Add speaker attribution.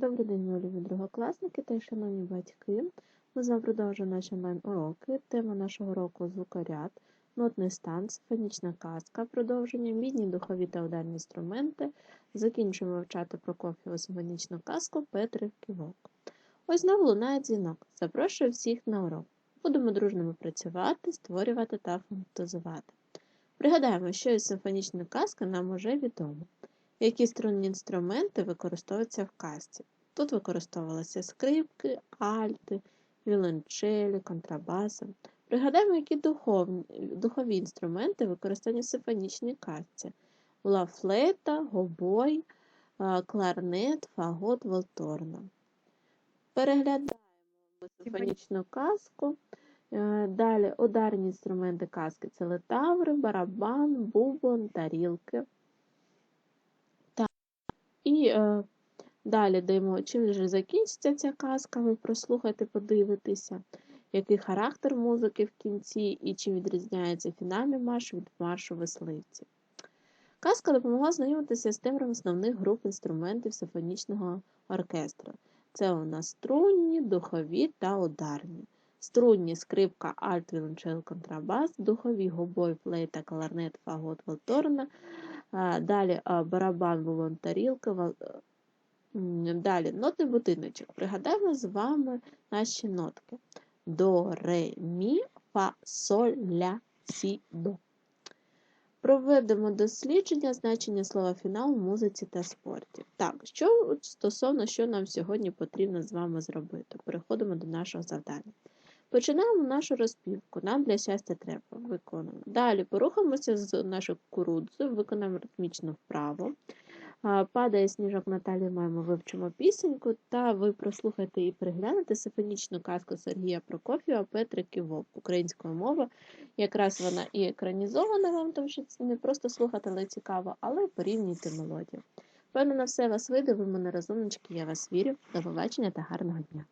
Speaker 1: Добрий день, мої любі другокласники та й шановні батьки. Ми з вами продовжуємо наші онлайн-уроки. Тема нашого року звукоряд, нотний стан, симфонічна казка, продовження, мідні духові та ударні інструменти. Закінчуємо вивчати Прокоф'єву симфонічну казку Петрик Ківок. Ось знову лунає дзвінок. Запрошую всіх на урок. Будемо дружними працювати, створювати та фантазувати. Пригадаємо, що із симфонічної казки нам уже відомо які струнні інструменти використовуються в казці. Тут використовувалися скрипки, альти, віолончелі, контрабаси. Пригадаємо, які духовні, духові інструменти використані в симфонічній казці. Була флейта, гобой, кларнет, фагот, волторна. Переглядаємо симфонічну казку. Е, Далі ударні інструменти казки це летаври, барабан, бубон, тарілки. І е, далі даємо, чим же закінчиться ця казка, ви прослухайте, подивитеся, який характер музики в кінці і чим відрізняється фінальний марш від маршу веселивців. Казка допомогла знайомитися з темами основних груп інструментів симфонічного оркестру. Це у нас струнні, духові та ударні. Струнні скрипка, альт, віолончел, контрабас, духові гобой, флейта, кларнет, фагот, волторна, Далі барабан, вулон, тарілка. Далі нотний будиночок. Пригадаємо з вами наші нотки. До, ре, мі, фа, соль, ля, сі, до. Проведемо дослідження значення слова фінал в музиці та спорті. Так, що стосовно що нам сьогодні потрібно з вами зробити? Переходимо до нашого завдання. Починаємо нашу розпівку. Нам для щастя треба. Виконуємо. Далі порухаємося з нашою кукурудзою, виконаємо ритмічну вправу. Падає сніжок Наталі, маємо вивчимо пісеньку, та ви прослухайте і переглянете симфонічну казку Сергія Прокоф'єва Петрик і Вовк українською мовою. Якраз вона і екранізована вам, тому що це не просто слухати, але цікаво, але порівнюйте мелодію. Певно, на все вас вийде, ви мене розумнички, я вас вірю. До побачення та гарного дня!